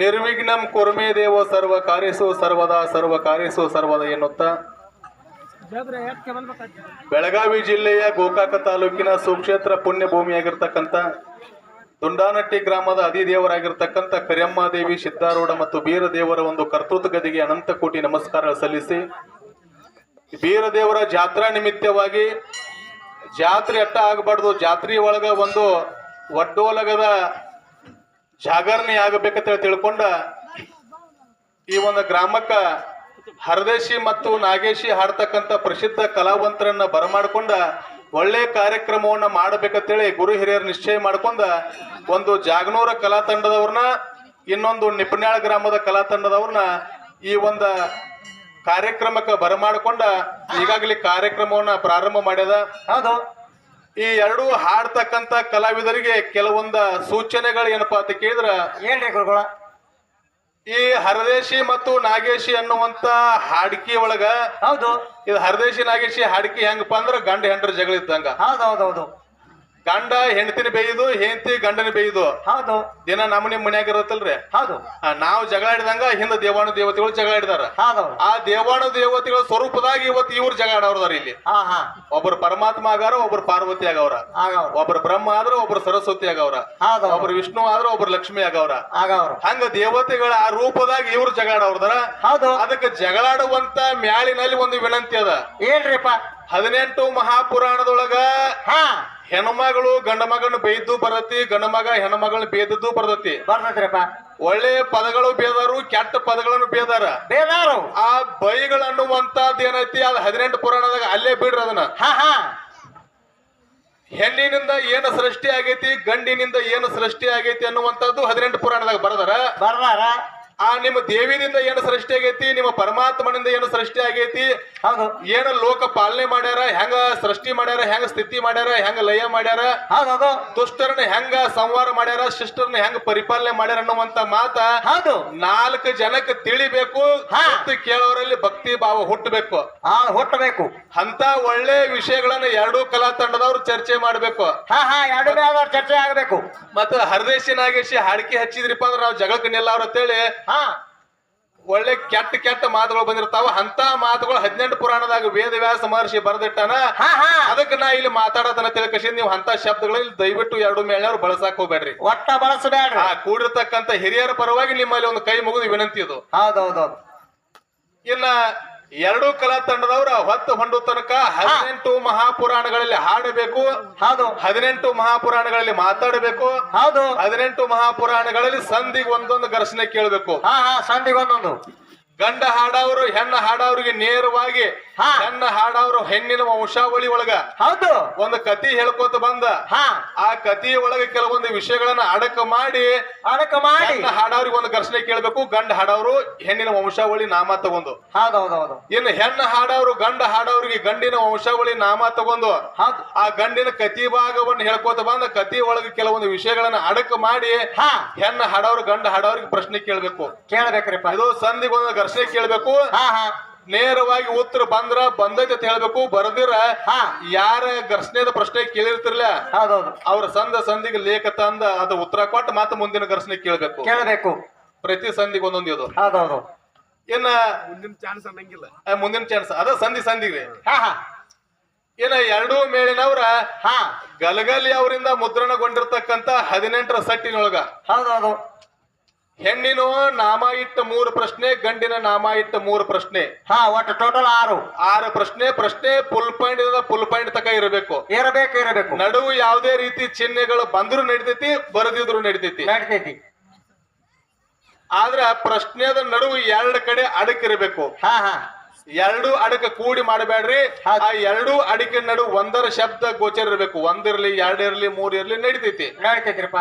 ನಿರ್ವಿಘ್ನಂ ಕೊರ್ಮೆ ದೇವೋ ಸರ್ವ ಕಾರ್ಯಸು ಸರ್ವದಾ ಸರ್ವ ಕಾರ್ಯಸು ಸರ್ವದ ಎನ್ನುತ್ತಾ. ಬೆಳಗಾವಿ ಜಿಲ್ಲೆಯ ಗೋಕಾಕ ತಾಲೂಕಿನ ಸುಕ್ಷೇತ್ರ ಪುಣ್ಯ ಭೂಮಿಯಾಗಿರ್ತಕ್ಕಂಥ ದುಂಡಾನಟ್ಟಿ ಗ್ರಾಮದ ಅಧಿದೇವರಾಗಿರ್ತಕ್ಕಂಥ ಕರಿಯಮ್ಮ ದೇವಿ ಸಿದ್ದಾರೂಢ ಮತ್ತು ಬೀರದೇವರ ಒಂದು ಕರ್ತೃತ್ವ ಗದಿಗೆ ಅನಂತ ಕೋಟಿ ನಮಸ್ಕಾರ ಸಲ್ಲಿಸಿ ಬೀರದೇವರ ಜಾತ್ರಾ ನಿಮಿತ್ತವಾಗಿ ಜಾತ್ರೆ ಅಟ್ಟ ಆಗಬಾರ್ದು. ಜಾತ್ರೆ ಒಳಗ ಒಂದು ಒಡ್ಡೋಲಗದ ಜಾಗರಣೆ ಆಗಬೇಕಂತ ತಿಳ್ಕೊಂಡ ಈ ಒಂದು ಗ್ರಾಮಕ್ಕ ಹರದೇಶಿ ಮತ್ತು ನಾಗೇಶಿ ಹಾಡ್ತಕ್ಕಂಥ ಪ್ರಸಿದ್ಧ ಕಲಾವಂತರನ್ನ ಬರಮಾಡ್ಕೊಂಡ ಒಳ್ಳೆ ಕಾರ್ಯಕ್ರಮವನ್ನ ಮಾಡಬೇಕಂತೇಳಿ ಗುರು ಹಿರಿಯರು ನಿಶ್ಚಯ ಮಾಡ್ಕೊಂಡ ಒಂದು ಜಾಗನೂರ ಕಲಾ ತಂಡದವ್ರನ್ನ, ಇನ್ನೊಂದು ನಿಪುಣ್ಯಾಳ ಗ್ರಾಮದ ಕಲಾ ತಂಡದವ್ರನ್ನ ಈ ಒಂದು ಕಾರ್ಯಕ್ರಮಕ್ಕೆ ಬರಮಾಡ್ಕೊಂಡ ಈಗಾಗಲೇ ಕಾರ್ಯಕ್ರಮವನ್ನ ಪ್ರಾರಂಭ ಮಾಡ್ಯದ. ಹೌದು. ಈ ಎರಡು ಹಾಡ್ತಕ್ಕಂತ ಕಲಾವಿದರಿಗೆ ಕೆಲವೊಂದ ಸೂಚನೆಗಳು ಏನಪ್ಪಾ ಅಂತ ಕೇಳಿದ್ರ? ಏನ್ರಿ ಗುರುಗಳ? ಈ ಹರದೇಶಿ ಮತ್ತು ನಾಗೇಶಿ ಅನ್ನುವಂತ ಹಾಡಿಕೆ ಒಳಗ ಹೌದು. ಇದು ಹರದೇಶಿ ನಾಗೇಶಿ ಹಾಡಿಕೆ ಹೆಂಗಪ್ಪ ಅಂದ್ರ ಗಂಡ ಹೆಂಡ್ರ ಜಗಳ ಇದ್ದಂಗ. ಹೌದು ಹೌದು ಹೌದು. ಗಂಡ ಹೆಂಡತಿನ ಬೇಯುದು ಹೆಂಡತಿ ಗಂಡನ ಬೇಯುದು. ಹೌದು. ದಿನ ನಮ್ಮನೆ ನಿಮ್ ಮನ್ಯಾಗ ಇರತ್ತಲ್ರಿ? ಹೌದು. ನಾವು ಜಗಳ ಆಡಿದಂಗ ಹಿಂದ ದೇವಾಣು ದೇವತೆಗಳು ಜಗಳ ಆಡಿದಾರ. ಹೌದು. ಆ ದೇವಾಣು ದೇವತೆಗಳ ಸ್ವರೂಪದಾಗ ಇವತ್ತು ಇವ್ರು ಜಗಳ ಆಡೋರ್ದಾರ ಇಲ್ಲಿ. ಹಾ ಹಾ. ಒಬ್ರು ಪರಮಾತ್ಮ ಆಗಾರ ಒಬ್ರು ಪಾರ್ವತಿ ಆಗವ್ರ. ಒಬ್ಬರು ಒಬ್ರು ಬ್ರಹ್ಮ ಆದ್ರ ಒಬ್ರು ಸರಸ್ವತಿ ಆಗವ್ರ. ಹೌದು. ಒಬ್ರು ವಿಷ್ಣು ಆದ್ರ ಒಬ್ರು ಲಕ್ಷ್ಮಿ ಆಗವ್ರ. ಹಂಗ ದೇವತೆಗಳ ಆ ರೂಪದಾಗ ಇವ್ರು ಜಗಳಾಡವ್ರದಾರ ಹೌದು. ಅದಕ್ಕೆ ಜಗಳಾಡುವಂತ ಮ್ಯಾಳಿನಲ್ಲಿ ಒಂದು ವಿನಂತಿ ಅದ. ಏನ್ರಿಪ್ಪ ಹದಿನೆಂಟು ಮಹಾಪುರಾಣದೊಳಗ ಹಾ. ಹೆಣ್ಮಗಳು ಗಂಡ ಮಗನ ಬೇಯ್ದು ಬರತಿ ಗಂಡ ಮಗ ಹೆಣ್ಮಗಳನ್ನ ಬೇದದ್ದು ಬರ್ತತಿ. ಬರ್ತದ್ರಪ್ಪ ಒಳ್ಳೆ ಪದಗಳು ಬೇದಾರು ಕೆಟ್ಟ ಪದಗಳನ್ನು ಬೇದಾರ ಬೇದಾರು ಆ ಬೈಗಳು ಅನ್ನುವಂತದ್ದು ಏನೈತಿ? ಅದ್ ಹದಿನೆಂಟು ಪುರಾಣದಾಗ ಅಲ್ಲೇ ಬಿಡ್ರಿ ಅದನ್ನ. ಹಾ ಹಾ. ಹೆಣ್ಣಿನಿಂದ ಏನು ಸೃಷ್ಟಿ ಆಗೈತಿ ಗಂಡಿನಿಂದ ಏನು ಸೃಷ್ಟಿ ಆಗೈತಿ ಅನ್ನುವಂಥದ್ದು ಹದಿನೆಂಟು ಪುರಾಣದಾಗ ಬರದಾರ. ಬರ್ದಾರ. ಆ ನಿಮ್ಮ ದೇವಿನಿಂದ ಏನು ಸೃಷ್ಟಿ ಆಗೈತಿ ನಿಮ್ಮ ಪರಮಾತ್ಮನಿಂದ ಏನು ಸೃಷ್ಟಿ ಆಗೈತಿ ಏನ ಲೋಕ ಪಾಲನೆ ಮಾಡ್ಯಾರ ಹೆಂಗ ಸೃಷ್ಟಿ ಮಾಡ್ಯಾರ ಹೆಂಗ ಸ್ಥಿತಿ ಮಾಡ್ಯಾರ ಹೆಂಗ ಲಯ ಮಾಡ್ಯಾರ ದುಷ್ಟರನ್ನ ಹೆಂಗ ಸಂವಾರ ಮಾಡ್ಯಾರ ಶಿಷ್ಟರನ್ನ ಹೆಂಗ ಪರಿಪಾಲನೆ ಮಾಡ್ಯಾರ ಅನ್ನುವಂತ ಮಾತ ನಾಲ್ಕು ಜನಕ್ಕೆ ತಿಳಿಬೇಕು ಕೇಳೋರಲ್ಲಿ ಭಕ್ತಿ ಭಾವ ಹುಟ್ಟಬೇಕು. ಹಾ ಹುಟ್ಟಬೇಕು. ಅಂತ ಒಳ್ಳೆ ವಿಷಯಗಳನ್ನ ಎರಡೂ ಕಲಾ ತಂಡದವ್ರು ಚರ್ಚೆ ಮಾಡ್ಬೇಕು. ಹಾ ಹಾ ಎರಡು ಚರ್ಚೆ ಆಗಬೇಕು. ಮತ್ತ ಹರದೇಶಿ ನಾಗೇಶಿ ಹಾಡಿಕೆ ಹಚ್ಚಿದ್ರಿಪ್ಪ ಅಂದ್ರೆ ನಾವು ಜಗಳಕ್ಕೆ ನಿಲ್ಲವ್ರ ಅಂತೇಳಿ ಹಾ ಒಳ್ಳೆ ಕೆಟ್ಟ ಕೆಟ್ಟ ಮಾತುಗಳು ಬಂದಿರ್ತಾವ. ಅಂತ ಮಾತುಗಳು ಹದಿನೆಂಟು ಪುರಾಣದಾಗ ವೇದ ವ್ಯಾಸ ಮಹರ್ಷಿ ಬರೆದಿಟ್ಟಾನ. ಹಾ ಹಾ. ಅದಕ್ಕೆ ನಾ ಇಲ್ಲಿ ಮಾತಾಡೋದನ್ನ ತಿಳ್ಕಸಿ ನೀವು ಅಂತ ಶಬ್ದಗಳಲ್ಲಿ ದಯವಿಟ್ಟು ಎರಡು ಮೇಳ್ನವ್ರು ಬಳಸಾಕ್ ಹೋಗ್ಬೇಡ್ರಿ. ಒಟ್ಟ ಬಳಸಬೇಡ್ರಿ. ಆ ಕೂಡಿರ್ತಕ್ಕಂತ ಹಿರಿಯರ ಪರವಾಗಿ ನಿಮ್ಮಲ್ಲಿ ಒಂದು ಕೈ ಮುಗಿದು ವಿನಂತಿ ಇದು. ಹೌದು ಹೌದು ಹೌದು ಇನ್ನ ಎರಡೂ ಕಲಾ ತಂಡದವರು ಹೊತ್ತು ಹೊಂಡು ತನಕ ಹದಿನೆಂಟು ಮಹಾಪುರಾಣಗಳಲ್ಲಿ ಹಾಡಬೇಕು ಹೌದು. ಹದಿನೆಂಟು ಮಹಾಪುರಾಣಗಳಲ್ಲಿ ಮಾತಾಡಬೇಕು ಹೌದು. ಹದಿನೆಂಟು ಮಹಾಪುರಾಣಗಳಲ್ಲಿ ಸಂಧಿಗೆ ಒಂದೊಂದು ಘರ್ಷಣೆ ಕೇಳಬೇಕು. ಹಾ ಹಾ ಸಂಧಿಗೆ ಒಂದೊಂದು. ಗಂಡ ಹಾಡವರು ಹೆಣ್ಣ ಹಾಡವರಿಗೆ ನೇರವಾಗಿ ಹಾ. ಹಾಡವ್ರು ಹೆಣ್ಣಿನ ವಂಶಾವಳಿ ಒಳಗ. ಹೌದು. ಒಂದು ಕತಿ ಹೇಳ್ಕೊತ ಬಂದ. ಹಾ. ಆ ಕತಿ ಒಳಗ ಕೆಲವೊಂದು ವಿಷಯಗಳನ್ನ ಅಡಕ ಮಾಡಿ. ಅಡಕ ಮಾಡಿ. ಹಾಡವ್ರಿಗೆ ಒಂದು ಘರ್ಷಣೆ ಕೇಳಬೇಕು. ಗಂಡ ಹಾಡವರು ಹೆಣ್ಣಿನ ವಂಶಾವಳಿ ನಾಮ ತಗೊಂಡು. ಹೌದು ಹೌದು ಹೌದು ಇನ್ನು ಹೆಣ್ಣು ಹಾಡವರು ಗಂಡ ಹಾಡವ್ರಿಗೆ ಗಂಡಿನ ವಂಶಾವಳಿ ನಾಮ ತಗೊಂಡು. ಆ ಗಂಡಿನ ಕತಿ ಭಾಗವನ್ನು ಹೇಳ್ಕೊತ ಬಂದ. ಕತಿ ಒಳಗ ಕೆಲವೊಂದು ವಿಷಯಗಳನ್ನ ಅಡಕ ಮಾಡಿ. ಹೆಣ್ಣು ಹಾಡವ್ರು ಗಂಡ ಹಾಡವ್ರಿಗೆ ಪ್ರಶ್ನೆ ಕೇಳಬೇಕು. ಕೇಳಬೇಕ್ರಿಪ್ಪ. ಇದು ಸಂಧಿಗೆ ಒಂದು ಘರ್ಷಣೆ ಕೇಳಬೇಕು. ನೇರವಾಗಿ ಉತ್ತರ ಬಂದ್ರ ಬಂದೈತೆ ಅಂತ ಹೇಳ್ಬೇಕು ಬರದಿರ ಹಾ. ಯಾರ ಘರ್ಷಣೆದ ಪ್ರಶ್ನೆ ಕೇಳಿರ್ತಿರ್ಲ ಹೌದೌದು. ಅವ್ರ ಸಂದ ಸಂಧಿಗೆ ಲೇಖ ತಂದ ಅದ ಉತ್ತರ ಕೊಟ್ಟು ಮತ್ತೆ ಮುಂದಿನ ಘರ್ಷಣೆ ಕೇಳಬೇಕು. ಕೇಳಬೇಕು. ಪ್ರತಿ ಸಂಧಿಗೆ ಒಂದೊಂದು ಇದು. ಹೌದೌದು. ಇನ್ನ ಮುಂದಿನ ಚಾನ್ಸ್ ಅನ್ನಂಗಿಲ್ಲ. ಮುಂದಿನ ಚಾನ್ಸ್ ಅದ ಸಂಧಿ ಸಂಧಿಗೆ. ಹಾ ಹಾ. ಏನ ಎರಡೂ ಮೇಳಿನವ್ರ ಹಾ. ಗಲಗಲಿ ಅವರಿಂದ ಮುದ್ರಣಗೊಂಡಿರ್ತಕ್ಕಂತ ಹದಿನೆಂಟರ ಸಟ್ಟಿನೊಳಗ. ಹೌದೌದು. ಹೆಣ್ಣಿನ ನಾಮ ಇಟ್ಟ ಮೂರು ಪ್ರಶ್ನೆ ಗಂಡಿನ ನಾಮ ಇಟ್ಟ ಮೂರು ಪ್ರಶ್ನೆ. ಹಾ ಒಟ್ಟು ಟೋಟಲ್ ಆರು. ಆರು ಪ್ರಶ್ನೆ ಪ್ರಶ್ನೆ ಫುಲ್ ಪಾಯಿಂಟ್ ಫುಲ್ ಪಾಯಿಂಟ್ ತಕ ಇರಬೇಕು. ಇರಬೇಕು ಇರಬೇಕು. ನಡುವು ಯಾವುದೇ ರೀತಿ ಚಿಹ್ನೆಗಳು ಬಂದ್ರು ನಡಿತೈತಿ ಬರದಿದ್ರು ನಡಿತೈತಿ. ನಡಿತೈತಿ. ಆದ್ರೆ ಪ್ರಶ್ನೆದ ನಡುವು ಎರಡು ಕಡೆ ಅಡಕಿರಬೇಕು ಹಾ ಹಾ. ಎರಡು ಅಡಕ ಕೂಡಿ ಮಾಡಬೇಡ್ರಿ. ಆ ಎರಡು ಅಡಿಕೆ ನಡು ಒಂದರ ಶಬ್ದ ಗೋಚರ ಇರಬೇಕು. ಒಂದಿರ್ಲಿ ಎರಡಿರ್ಲಿ ಮೂರ್ ಇರ್ಲಿ ನಡಿತೈತಿ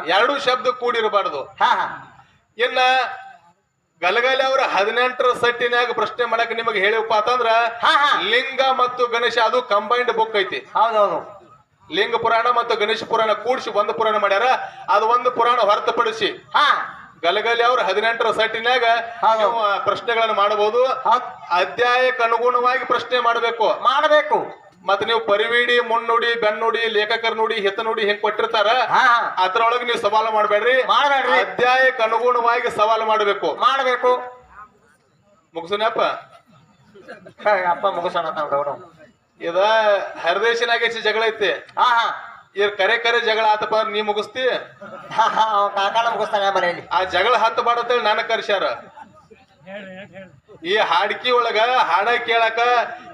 ಎರಡು ಶಬ್ದ ಕೂಡಿರಬಾರ್ದು ಹಾ ಹಾ. ಇನ್ನ ಗಲಗಲಿ ಅವ್ರ ಹದಿನೆಂಟರ ಸಟ್ಟಿನಾಗ ಪ್ರಶ್ನೆ ಮಾಡಕ್ ನಿಮಗೆ ಹೇಳಿವಪ್ಪ ಅಂತಂದ್ರ ಹಾ ಹಾ. ಲಿಂಗ ಮತ್ತು ಗಣೇಶ ಅದು ಕಂಬೈನ್ಡ್ ಬುಕ್ ಐತಿ. ಹೌದೌದು. ಲಿಂಗ ಪುರಾಣ ಮತ್ತು ಗಣೇಶ ಪುರಾಣ ಕೂಡಿಸಿ ಒಂದು ಪುರಾಣ ಮಾಡ್ಯಾರ. ಅದು ಒಂದು ಪುರಾಣ ಹೊರತುಪಡಿಸಿ ಹಾ. ಗಲಗಲಿ ಅವ್ರ ಹದಿನೆಂಟರ ಸಟ್ಟಿನಾಗ ಪ್ರಶ್ನೆಗಳನ್ನ ಮಾಡಬಹುದು ಹೌದ್. ಅಧ್ಯಾಯಕ್ಕೆ ಅನುಗುಣವಾಗಿ ಪ್ರಶ್ನೆ ಮಾಡಬೇಕು. ಮಾಡಬೇಕು. ಮತ್ ನೀವು ಪರಿವಿಡಿ ಮುನ್ನುಡಿ ಬೆನ್ನುಡಿ ಲೇಖಕರ ನುಡಿ ಹಿತ ನುಡಿ ಹಿಂಗ್ ಕೊಟ್ಟಿರ್ತಾರ ಅದ್ರೊಳಗೆ ನೀವು ಸವಾಲು ಮಾಡ್ಬೇಡ್ರಿ. ಮಾಡ್ಬೇಡ್ರಿ. ಅಧ್ಯಾಯಕ್ಕೆ ಅನುಗುಣವಾಗಿ ಸವಾಲು ಮಾಡಬೇಕು. ಮಾಡಬೇಕು. ಮುಗಿಸುನಪ್ಪ ಅಪ್ಪ ಮುಗಿಸೋಣ ಇದ ಹರದೇಶನಾಗ ಹೆಚ್ಚು ಜಗಳ ಐತಿ. ಹಾ ಹಾ. ಇರ್ ಕರೆ ಕರೆ ಜಗಳ ಆತಪ್ಪ ನೀ ಮುಗಿಸ್ತಿ? ಕಾಕಾಲ ಮುಗಿಸ್ತಾನೆ ಮನೆಯಲ್ಲಿ. ಆ ಜಗಳ ಹತ್ತು ಬಾಡತ್ತೇಳಿ ನಾನು ಕರ್ಸ್ಯಾರ. ಈ ಹಾಡ್ಕಿ ಒಳಗ ಹಾಡ ಕೇಳಕ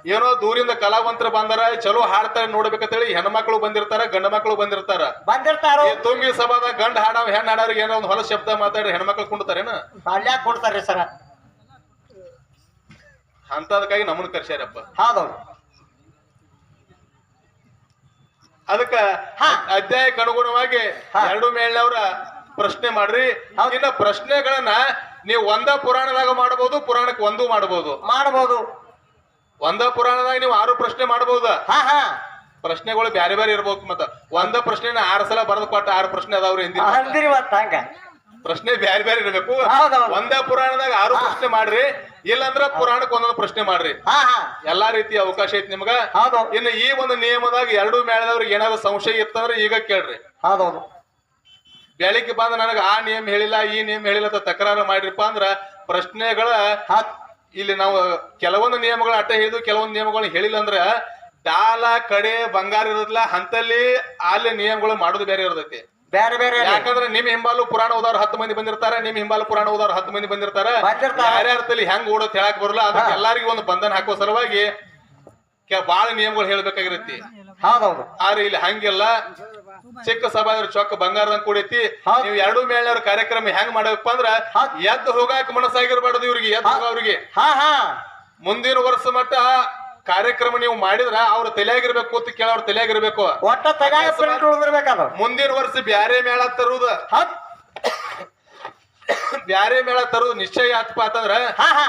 ಏನೋ ದೂರಿಂದ ಕಲಾವಂತರು ಬಂದಾರ ಚಲೋ ಹಾಡ್ತಾರೆ ನೋಡ್ಬೇಕಂತೇಳಿ ಹೆಣ್ಮಕ್ಳು ಬಂದಿರ್ತಾರ ಗಂಡ ಮಕ್ಳು ಬಂದಿರ್ತಾರ. ಬಂದಿರ್ತಾರೋ? ಈ ತುಂಬಿ ಸಭಾದ ಗಂಡ ಹಾಡ ಹೆಣ್ಣ ಹಾಡೋರಿಗೆ ಏನೋ ಒಂದು ಹೊಲ ಶಬ್ದ ಮಾತಾಡಿ ಹೆಣ್ಮಕ್ಳು ಕುಂಡ್ತಾರೇನ? ಅಲ್ಯಾಕ್ ಕೊಡ್ತಾರ್ರಿ ಸರ. ಅಂತದಕ್ಕಾಗಿ ನಮ್ಮನ್ನ ಕರ್ಸ್ಯಾರಪ್ಪ. ಹೌದೌದು. ಅದಕ್ಕ ಹಾ. ಅಧ್ಯಾಯಕ್ಕೆ ಅನುಗುಣವಾಗಿ. ಎರಡು ಮೇಳ್ನವ್ರ ಪ್ರಶ್ನೆ ಮಾಡ್ರಿ. ಹೌದು. ಇನ್ನ ಪ್ರಶ್ನೆಗಳನ್ನ ನೀವು ಒಂದ ಪುರಾಣದಾಗ ಮಾಡಬಹುದು ಪುರಾಣಕ್ಕೆ ಒಂದು ಮಾಡಬಹುದು ಮಾಡಬಹುದು ಒಂದ ಪುರಾಣದಾಗ ನೀವು ಆರು ಪ್ರಶ್ನೆ ಮಾಡಬಹುದ ಹಾ ಹಾ. ಪ್ರಶ್ನೆಗಳು ಬ್ಯಾರೆ ಬ್ಯಾರೆ ಇರ್ಬೇಕು ಮತ್ತ. ಒಂದ ಪ್ರಶ್ನೆನ ಆರು ಸಲ ಬರೆದು ಕೊಟ್ಟ ಆರು ಪ್ರಶ್ನೆ ಅದಾವ್ರಿ ಹಿಂದಿನ ಹಂಗ. ಪ್ರಶ್ನೆ ಬ್ಯಾರೆ ಬ್ಯಾರೆ ಇರಬೇಕು. ಒಂದ ಪುರಾಣದಾಗ ಆರು ಪ್ರಶ್ನೆ ಮಾಡ್ರಿ. ಇಲ್ಲಂದ್ರ ಪುರಾಣಕ್ಕೆ ಒಂದೊಂದು ಪ್ರಶ್ನೆ ಮಾಡ್ರಿ. ಹಾ ಹಾ. ಎಲ್ಲಾ ರೀತಿಯ ಅವಕಾಶ ಐತಿ ನಿಮ್ಗ. ಹೌದು ಇನ್ನು ಈ ಒಂದು ನಿಯಮದಾಗ ಎರಡು ಮೇಳದವ್ರಿಗೆ ಏನಾದ್ರು ಸಂಶಯ ಇತ್ತಂದ್ರೆ ಈಗ ಕೇಳ್ರಿ. ಹೌದೌದು. ಬೆಳಿಗ್ಗೆ ಬಂದ ನನಗ ಆ ನಿಯಮ ಹೇಳಿಲ್ಲ ಈ ನಿಯಮ ಹೇಳಿಲ್ಲ ಅಂತ ತಕರಾರು ಮಾಡಿರಪ್ಪ ಅಂದ್ರ ಪ್ರಶ್ನೆಗಳ ಇಲ್ಲಿ ನಾವು ಕೆಲವೊಂದು ನಿಯಮಗಳ ಅಟ್ಟ ಹೇಳಿದ್ವು ಕೆಲವೊಂದು ನಿಯಮಗಳನ್ನ ಹೇಳಿಲ್ಲ ಅಂದ್ರ ಡಾಲ ಕಡೆ ಬಂಗಾರ ಇರೋದಿಲ್ಲ ಅಂತಲ್ಲಿ ಅಲ್ಲಿ ನಿಯಮಗಳು ಮಾಡೋದು ಬೇರೆ ಇರ್ತೈತಿ. ಬೇರೆ ಬೇರೆ ಯಾಕಂದ್ರೆ ನಿಮ್ ಹಿಂಬಾಲು ಪುರಾಣ ಓದೋರು ಹತ್ತು ಮಂದಿ ಬಂದಿರ್ತಾರ ನಿಮ್ ಹಿಂಬಾಲು ಪುರಾಣ ಓದೋರು ಹತ್ತು ಮಂದಿ ಬಂದಿರ್ತಾರ. ಯಾರ್ಯಾರ್ತಲ್ಲಿ ಯಾರ್ಯಾರ ತಲಿ ಹೆಂಗ್ ಓಡೋದ್ ಹೇಳಕ್ ಬರಲ್ಲ ಅದಕ್ಕೆ ಎಲ್ಲರಿಗೂ ಒಂದು ಬಂಧನ ಹಾಕೋ ಸಲುವಾಗಿ ಬಾಳ ನಿಯಮಗಳು ಹೇಳ್ಬೇಕಾಗಿರತ್ತಿ. ಆದ್ರೆ ಇಲ್ಲಿ ಹಂಗಿಲ್ಲ ಚಿಕ್ಕ ಸಭಾ ಚೊಕ್ಕ ಬಂಗಾರದಂಗ್ ಕೂಡೈತಿ. ಹೌದ್. ನೀವು ಎರಡು ಮೇಳನವ್ರ ಕಾರ್ಯಕ್ರಮ ಹೆಂಗ್ ಮಾಡಬೇಕಪ್ಪ ಅಂದ್ರ ಹೌದ್. ಎದ್ದು ಹೋಗಾಕ ಮನಸ್ಸಾಗಿರ್ಬಾರ್ದು ಇವ್ರಿಗೆ ಎದ್ದು ಅವ್ರಿಗೆ ಹಾ ಹಾ. ಮುಂದಿನ ವರ್ಷ ಮಟ್ಟ ಕಾರ್ಯಕ್ರಮ ನೀವು ಮಾಡಿದ್ರ ಅವ್ರ ತಲೆಯಾಗಿರ್ಬೇಕು ಅಂತ ಕೇಳ ಅವ್ರ ತಲೆಯಾಗಿರ್ಬೇಕು. ಒಟ್ಟ ತಗಾಯ ಪ್ರಿಂಟ್ ಉಳಿದಿರ್ಬೇಕದು ಮುಂದಿನ ವರ್ಷ ಬ್ಯಾರೆ ಮೇಳ ತರುದ ಹ ಬ್ಯಾರೆ ಮೇಳ ತರುದು ನಿಶ್ಚಯ ಆತ್ಪ ಅಂತಂದ್ರ ಹಾ ಹಾ.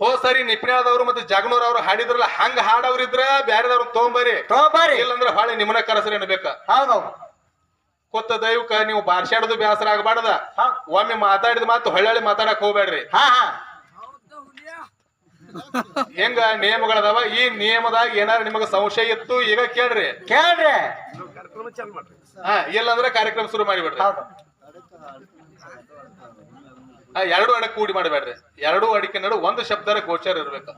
ಹೋ ಸರಿ ನಿಪ್ನಾಳದವ್ರು ಮತ್ತೆ ಜಗನೂರ್ ಅವ್ರು ಹಾಡಿದ್ರಲ್ಲ ಹಂಗ ಹಾಡವ್ರಿದ್ರ ಬ್ಯಾರೆದವ್ರು ತೊಗೊಂಬರಿ. ತಗೋಬಾರಿ. ಇಲ್ಲಂದ್ರೆ ಹೊಳೆ ನಿಮ್ಮನ ಕರಸರಿ ಅನ್ಬೇಕ. ಹೌದು ಕೊತ್ತ ದೈವಕ್ಕ ನೀವು ಬಾರ್ಸಾಡೋದು ಬೇಸರ ಆಗಬಾರ್ದ. ಒಮ್ಮೆ ಮಾತಾಡಿದ ಮಾತು ಹೊಳ್ಳಿ ಮಾತಾಡಕ್ ಹೋಗ್ಬೇಡ್ರಿ ಹಾ ಹಾ. ಹೆಂಗ ನಿಯಮಗಳದಾವ? ಈ ನಿಯಮದಾಗ ಏನಾರ ನಿಮಗ ಸಂಶಯ ಇತ್ತು ಈಗ ಕೇಳ್ರಿ. ಕೇಳ್ರಿ. ಹಾ ಇಲ್ಲಂದ್ರೆ ಕಾರ್ಯಕ್ರಮ ಶುರು ಮಾಡಿಬಿಡ್ರಿ. ಆ, ಎರಡು ಅಡಕ್ಕೆ ಕೂಡಿ ಮಾಡಬೇಡ್ರಿ. ಎರಡು ಅಡಿಕೆ ನಡು ಒಂದು ಶಬ್ದರ ಗೋಚರ ಇರ್ಬೇಕು.